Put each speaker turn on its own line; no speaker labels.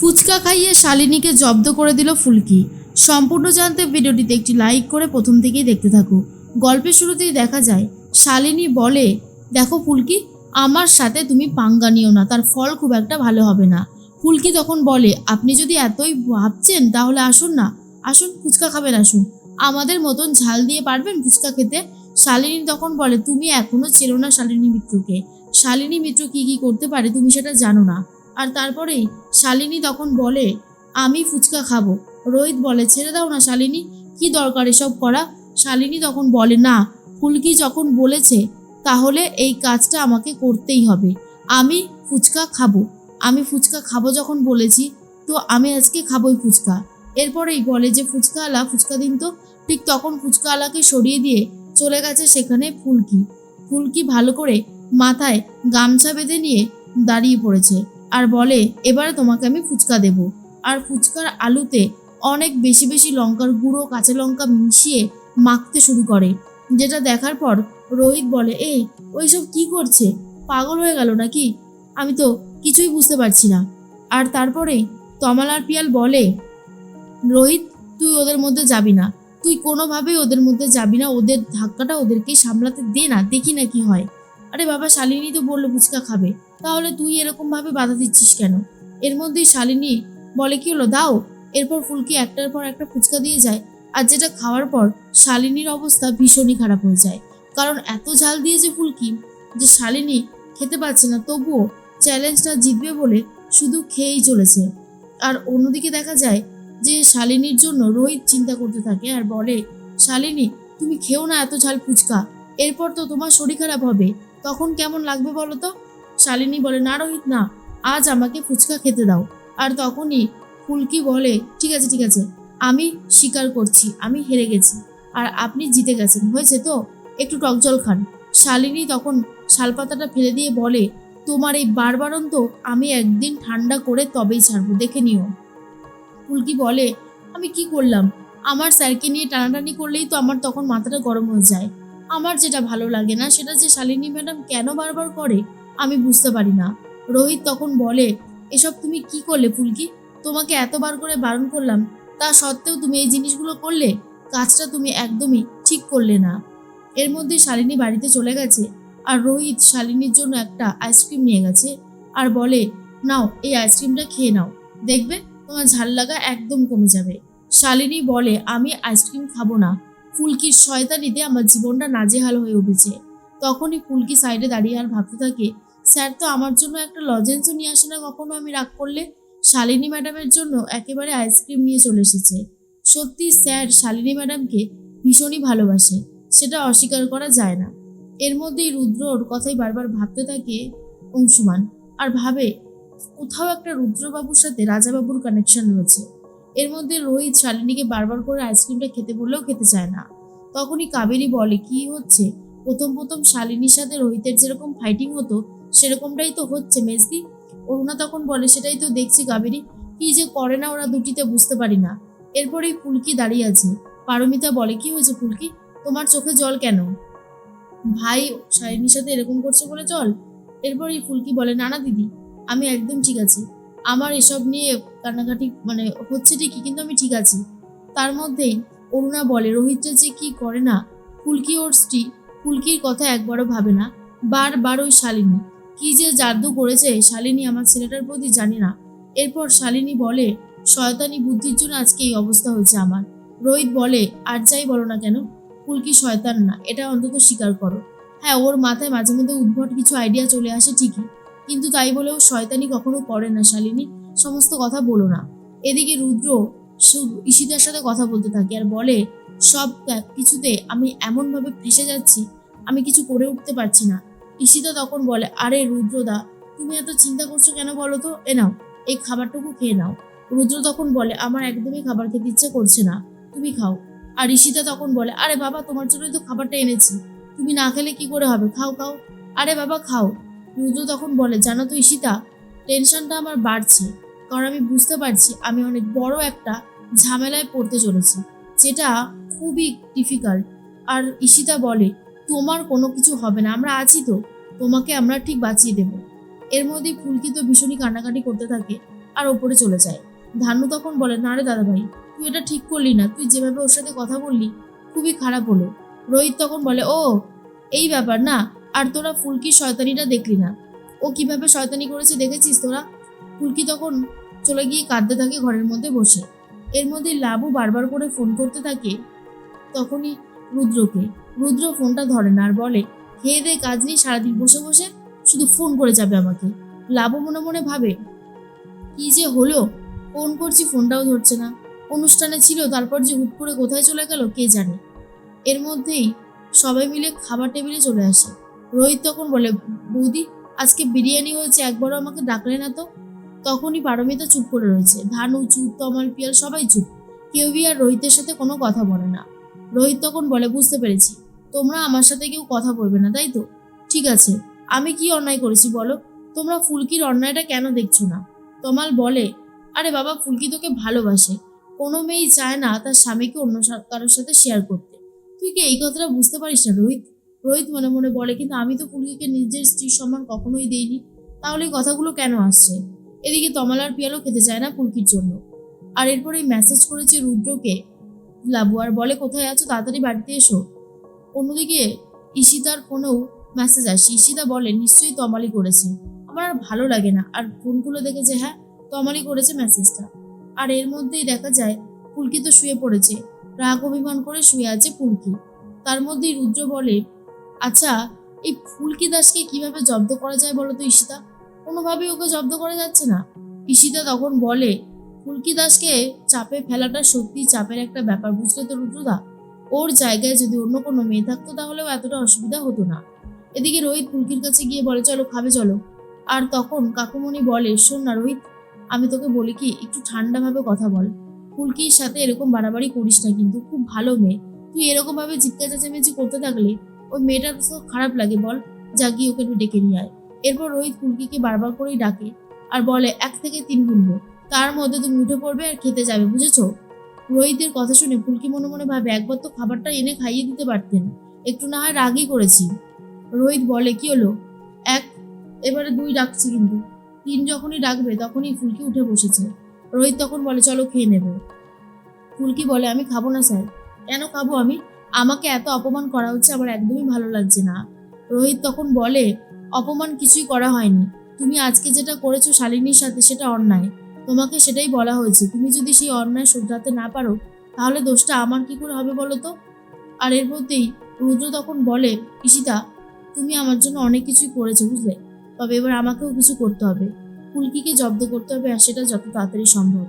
ফুচকা খাইয়ে শালিনীকে জব্দ করে দিল ফুলকি। সম্পূর্ণ জানতে ভিডিওটিতে একটি লাইক করে প্রথম থেকেই দেখতে থাকো। গল্পের শুরুতেই দেখা যায়, শালিনী বলে, দেখো ফুলকি, আমার সাথে তুমি পাঙ্গা নিও না, তার ফল খুব একটা ভালো হবে না। ফুলকি তখন বলে, আপনি যদি এতই ভাবছেন তাহলে আসুন না, আসুন, ফুচকা খাবেন, আসুন। আমাদের মতন ঝাল দিয়ে পারবেন ফুচকা খেতে? শালিনী তখন বলে, তুমি এখনও চেনো না শালিনী মিত্রকে। শালিনী মিত্র কি কি করতে পারে তুমি সেটা জানো না। আর তারপরেই শালিনী তখন বলে, আমি ফুচকা খাব। রোহিত বলে, ছেড়ে দাও না শালিনী, কি দরকার এসব করা? শালিনী তখন বলে, না, ফুলকি যখন বলেছে, তাহলে এই কাজটা আমাকে করতেই হবে। আমি ফুচকা খাব। আমি ফুচকা খাব যখন বলেছি, তো আমি আজকে খাবোই ফুচকা। এরপরেই বলে যে, ফুচকাওয়ালা, ফুচকা দিন তো। ঠিক তখন ফুচকাওয়ালাকে সরিয়ে দিয়ে চলে গেছে সেখানে ফুলকি। ফুলকি ভালো করে মাথায় গামছা বেঁধে নিয়ে দাঁড়িয়ে পড়েছে। আর বলে, এবারে তোমাকে আমি ফুচকা দেব। আর ফুচকার আলুতে অনেক বেশি বেশি লঙ্কার গুঁড়ো, কাঁচা লঙ্কা মিশিয়ে মাখতে শুরু করে। যেটা দেখার পর রোহিত বলে, এই, ওইসব কি করছে? পাগল হয়ে গেল নাকি? আমি তো কিছুই বুঝতে পারছি না। আর তারপরেই তমালার পিয়াল বলে, রোহিত, তুই ওদের মধ্যে যাবি না। তুই কোনোভাবেই ওদের মধ্যে যাবি না। ওদের ধাক্কাটা ওদেরকে সামলাতে দে না, দেখি না কি হয়। আরে বাবা, শালিনী তো বলল ফুচকা খাবে। তাহলে তুই এরকম ভাবে বাধা দিচ্ছিস কেন? এর মধ্যেই শালিনী বলে, কি হলো? দাও। এরপর ফুলকি একটার পর একটা ফুচকা দিয়ে যায়। আর যেটা খাওয়ার পর শালিনীর অবস্থা ভীষণই খারাপ হয়ে যায়। কারণ এত ঝাল দিয়েছে ফুলকি যে শালিনী খেতে পারছে না। তবুও চ্যালেঞ্জটা জিতবে বলে শুধু খেয়েই চলেছে। আর অন্যদিকে দেখা যায় যে শালিনীর জন্য রোহিত চিন্তা করতে থাকে আর বলে, শালিনী, তুমি খেও না এত ঝাল ফুচকা। এরপর তো তোমার শরীর খারাপ হবে। তখন কেমন লাগবে বলো তো? শালিনী বলে, না রোহিত, না, আজ আমাকে ফুচকা খেতে দাও। আর তখনই ফুলকি বলে, ঠিক আছে ঠিক আছে, আমি স্বীকার করছি, আমি হেরে গেছি, আর আপনি জিতে গেছেন, হয়েছে তো? একটু টক জল খান। শালিনী তখন শালপাতাটা ফেলে দিয়ে বলে, তোমার এই বারবারন্ত আমি একদিন ঠান্ডা করে তবেই ছাড়বো, দেখে নিও। ফুলকি বলে, আমি কি করলাম? আমার স্যারকে নিয়ে টানাটানি করলেই তো আমার তখন মাথাটা গরম হয়ে যায়। আমার যেটা ভালো লাগে না, সেটা যে শালিনী ম্যাডাম কেন বারবার করে আমি বুঝতে পারি না। রোহিত তখন বলে, এসব তুমি কি করলে ফুলকি? তোমাকে এতবার করে বারণ করলাম। তা সত্ত্বেও তুমি এই জিনিসগুলো করলে? কাজটা তুমি একদমই ঠিক করলে না। এর মধ্যে শালিনী বাড়িতে চলে গেছে আর রোহিত শালিনীর জন্য একটা আইসক্রিম নিয়ে গেছে আর বলে, নাও, এই আইসক্রিমটা খেয়ে নাও। দেখবে তোমার ঝাল লাগা একদম কমে যাবে। শালিনী বলে, আমি আইসক্রিম খাব না। ফুলকির শয়তানিতে আমার জীবনটা নাজেহাল হয়ে উঠেছে। তখনই ফুলকি সাইডে দাঁড়িয়ে আর ভাবতে থাকে স্যার, তো আমার জন্য একটা লজেন্সও নিয়ে আসে না কখনো। আমি রাগ করলে শালিনী ম্যাডামের জন্য একেবারে আইসক্রিম নিয়ে চলে এসেছে। সত্যি স্যার, শালিনী ম্যাডামকে ভীষণই ভালোবাসে, সেটা অস্বীকার করা যায় না। এর মধ্যেই রুদ্র ওর কথাই বারবার ভাবতে থাকে অংশুমান, আর ভাবে কোথাও একটা রুদ্রবাবুর সাথে রাজাবাবুর কানেকশন রয়েছে। এর মধ্যে রোহিত শালিনীকে বারবার করে আইসক্রিমটা খেতে বললেও খেতে চায় না। তখনই কাবেরী বলে, কি হচ্ছে? প্রথম প্রথম শালিনীর সাথে রোহিতের যেরকম ফাইটিং হতো সেরকমটাই তো হচ্ছে মেজদি অরুণা তখন বলে, সেটাই তো দেখছি কাবেরী কি যে করে না ওরা দুটিতে বুঝতে পারি না। এরপরেই ফুলকি দাঁড়িয়ে আছে। পারমিতা বলে, কি হয়েছে ফুলকি তোমার চোখে জল কেন? ভাই শালিনীর সাথে এরকম করছে বলে জল? এরপরই ফুলকি বলে, না না, দিদি, আমি একদম ঠিক আছি। আমার এসব নিয়ে কান্নাকাটি মানে হচ্ছে ঠিকই, কিন্তু আমি ঠিক আছি। তার মধ্যেই অরুণা বলে, রোহিতটা যে কি করে না? ফুলকি ওর স্ত্রী ফুলকির কথা একবারও ভাবে না। বারবার ওই শালিনী। কি যে জাদু করেছে শালিনী আমার ছেলেটার প্রতি জানি না। এরপর শালিনী বলে, শয়তানি বুদ্ধির জন্য আজকে এই অবস্থা হয়েছে আমার। রোহিত বলে, আর যাই বলো না কেন? ফুলকি শয়তান না, এটা অন্তত স্বীকার করো। হ্যাঁ ওর মাথায় মাঝে মধ্যে উদ্ভট কিছু আইডিয়া চলে আসে ঠিকই, কিন্তু তাই বলেও শয়তানি কখনো করে না শালিনী, সমস্ত কথা বলো না। এদিকে রুদ্র ঈশিতার সাথে কথা বলতে থাকে আর বলে, সব কিছুতে আমি এমনভাবে ফেসে যাচ্ছি, আমি কিছু করে উঠতে পারছি না। ঈশিতা তখন বলে, আরে রুদ্রদা, তুমি এত চিন্তা করছ কেন বলো তো? এ নাও, এই খাবারটুকু খেয়ে নাও। রুদ্র তখন বলে, আমার একদমই খাবার খেতে ইচ্ছে করছে না, তুমি খাও। আর ঈশিতা তখন বলে, আরে বাবা, তোমার জন্যই তো খাবারটা এনেছি, তুমি না খেলে কি করে হবে? খাও খাও। আরে বাবা, খাও। রুদ্র তখন বলে, জানো তো ঈশিতা, টেনশনটা আমার বাড়ছে, কারণ আমি বুঝতে পারছি আমি অনেক বড় একটা ঝামেলায় পড়তে চলেছি, যেটা খুবই ডিফিকাল্ট আর ঈশিতা বলে তোমার কোনো কিছু হবে না, আমরা আছি তো। তোমাকে আমরা ঠিক বাঁচিয়ে দেব। এর মধ্যে ফুলকি তো ভীষণই কান্নাকাটি করতে থাকে আর ওপরে চলে যায়। ধানু তখন বলে, না রে দাদাভাই, তুই এটা ঠিক করলি না। তুই যেভাবে ওর সাথে কথা বললি, খুবই খারাপ হলো। রোহিত তখন বলে, ও, এই ব্যাপার না, আর তোরা ফুলকির শয়তানিটা দেখলি না। ও কীভাবে শয়তানি করেছে দেখেছিস তোরা? ফুলকি তখন চলে গিয়ে কাঁদতে থাকে ঘরের মধ্যে বসে। এর মধ্যে লাবু বারবার করে ফোন করতে থাকে তখনই রুদ্রকে। রুদ্র ফোনটা ধরে না আর বলে খেয়ে দিয়ে কাজ নেই সারাদিন বসে বসে শুধু ফোন করে যাবে আমাকে। লাবু মনে মনে ভাবে, কি যে হলো? ফোন করছি, ফোনটাও ধরছে না। অনুষ্ঠানে ছিল, তারপর যে হুট করে কোথায় চলে গেল, কে জানে? এর মধ্যেই সবাই মিলে খাবার টেবিলে চলে আসে। রোহিত তখন বলে, বৌদি, আজকে বিরিয়ানি হয়েছে, একবারও আমাকে ডাকলে না তো? তখনই পারমিতা চুপ করে রয়েছে। ধানু, চুপ, তমাল, পিয়াল সবাই চুপ। কেউই আর রোহিতের সাথে কোনো কথা বলে না। রোহিত তখন বলে, বুঝতে পেরেছি। তোমরা আমার সাথে কেউ কথা বলবে না, তাই তো? ঠিক আছে, আমি কি অন্যায় করেছি বলো? তোমরা ফুলকির অন্যায়টা কেন দেখছ না? তমাল বলে, আরে বাবা, ফুলকি তোকে ভালোবাসে। কোনো মেয়েই চায় না তার স্বামীকে অন্য কারোর সাথে শেয়ার করতে। তুই কি এই কথাটা বুঝতে পারিস না, রোহিত? রোহিত মনে মনে বলে, কিন্তু আমি তো ফুলকিকে নিজের স্ত্রীর সম্মান কখনোই দেইনি। তাহলে এই কথাগুলো কেন আসছে? এদিকে তমাল আর পিয়ালও খেতে চায় না ফুলকির জন্য। আর এরপরেই মেসেজ করেছে রুদ্রকে। লাবু আর বলে, কোথায় আছো? তাড়াতাড়ি বাড়িতে এসো। অন্যদিকে ঈশিতার ফোনেও মেসেজ আসে। ঈশিতা বলে, নিশ্চয়ই তমালি করেছে। আমার আর ভালো লাগে না। আর ফোনগুলো খুলে দেখেছে হ্যাঁ তমালি করেছে মেসেজটা আর এর মধ্যেই দেখা যায়, ফুলকি তো শুয়ে পড়েছে। রাগ অভিমান করে শুয়ে আছে ফুলকি। তার মধ্যেই রুদ্র বলে আচ্ছা এই ফুলকি দাসকে কীভাবে জব্দ করা যায় বলো তো ঈশিতা? কোনোভাবেই ওকে জব্দ করা যাচ্ছে না। ঈশিতা তখন বলে, ফুলকি দাসকে চাপে ফেলাটা সত্যি চাপের একটা ব্যাপার, বুঝলে তো রুদ্রদা? ওর জায়গায় যদি অন্য কোনো মেয়ে থাকতো তাহলেও এতটা অসুবিধা হতো না। এদিকে রোহিত ফুলকির কাছে গিয়ে বলে, চলো, খাবে, চলো। আর তখন কাকুমণি বলে, শোন না রোহিত, আমি তোকে বলি কি, একটু ঠান্ডাভাবে কথা বল। ফুলকির সাথে এরকম বাড়াবাড়ি করিস না কিন্তু, খুব ভালো মেয়ে। তুই এরকম ভাবে চিৎকার চেঁচামেচি করতে থাকলে ওই মেয়েটার তো খারাপ লাগে, বল। যা গিয়ে ওকে একটু ডেকে নিয়ে আয়। এরপর রোহিত ফুলকিকে বারবার করেই ডাকে আর বলে, এক থেকে তিন গুনবো। তার মধ্যে তুমি উঠে পড়বে আর খেতে যাবে, বুঝেছ? রোহিতের কথা শুনে ফুলকি মনে মনে ভাবে, একবার তো খাবারটা এনে খাইয়ে দিতে পারতেন। একটু না হয় রাগই করেছি। রোহিত বলে, কি হলো? এক, এবারে দুই ডাকছি কিন্তু। তিন যখনই ডাকবে তখনই ফুলকি উঠে বসেছে। রোহিত তখন বলে, চলো খেয়ে নেব। ফুলকি বলে, আমি খাব না স্যার। কেন খাব আমি? আমাকে এত অপমান করা হচ্ছে আমার একদমই ভালো লাগছে না। রোহিত তখন বলে, অপমান কিছুই করা হয়নি। তুমি আজকে যেটা করেছ শালিনীর সাথে সেটা অন্যায়। তোমাকে সেটাই বলা হয়েছে। তুমি যদি সেই অন্যায় শোধরাতে না পারো, তাহলে দোষটা আমার কি করে হবে বলো তো? আর এর মধ্যেই রুদ্র তখন বলে, ঈশিতা, তুমি আমার জন্য অনেক কিছুই করেছ বুঝলে? তবে এবার আমাকেও কিছু করতে হবে। কুলকিকে জব্দ করতে হবে আর সেটা যত তাড়াতাড়ি সম্ভব।